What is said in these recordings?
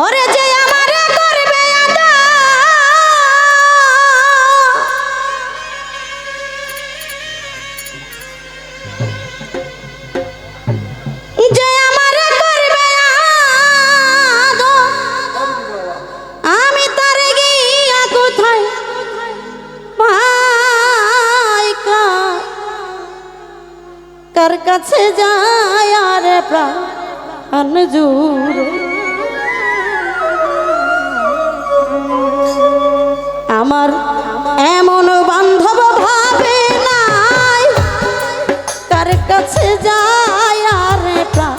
ওরে যে আমারে করবে যে আমারে করবে আমি তারে গিয়া কাছে যায় আর প্রাণ জুড়ে? আমার এমন বান্ধব ভাবে নাই। কার কাছে যায় আর প্রাণ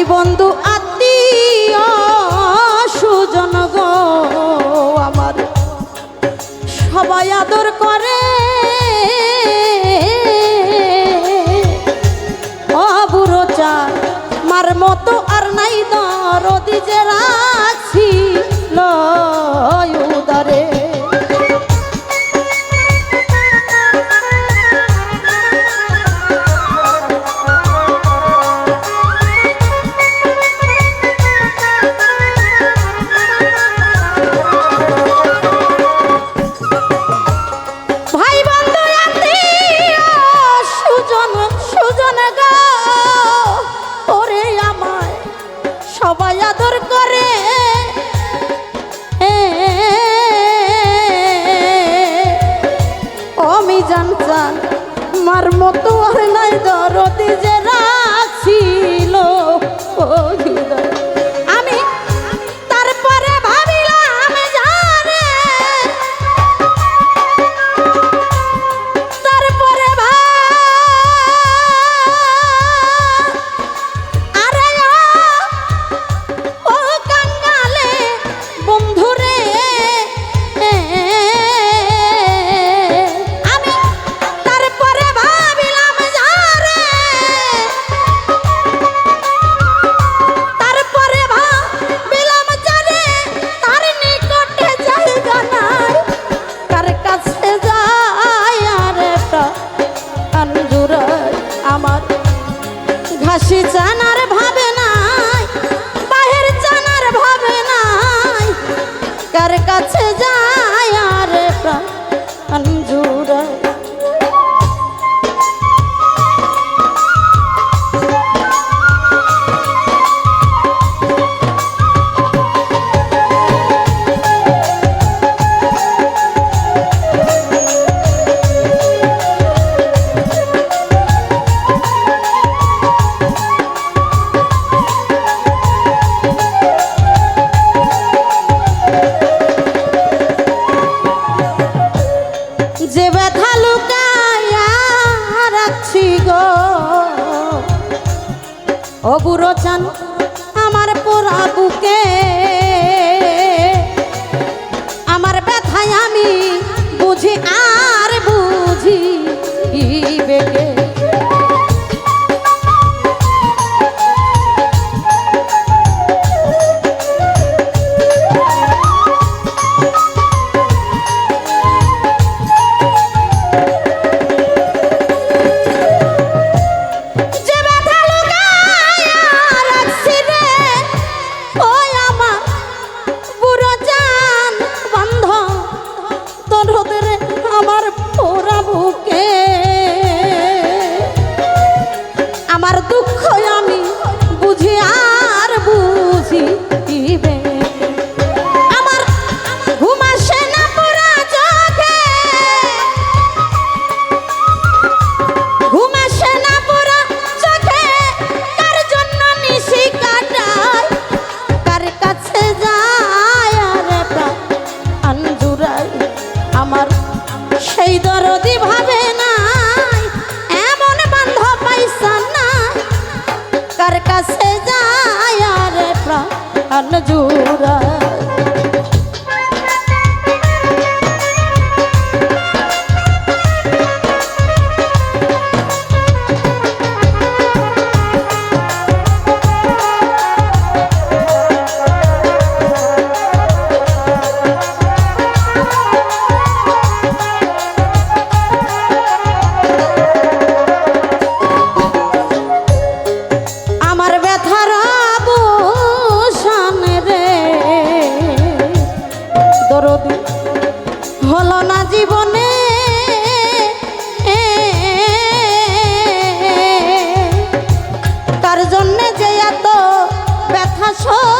ভাই বন্ধু আত্মীয়, সুজন গো আমার। সবাই আদর করে। বুড়ো চা মার মতো আর নাই দরদি যে রাখছিল উদারে। সবাই আদর করে। অমি মার মতো আর নাই দরদি যে কার কাছে যায় আর আঞ্জুরাই ও 嫦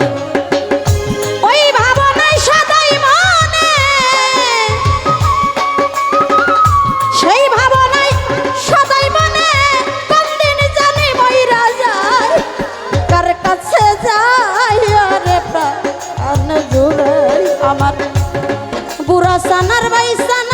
সানার বাইসান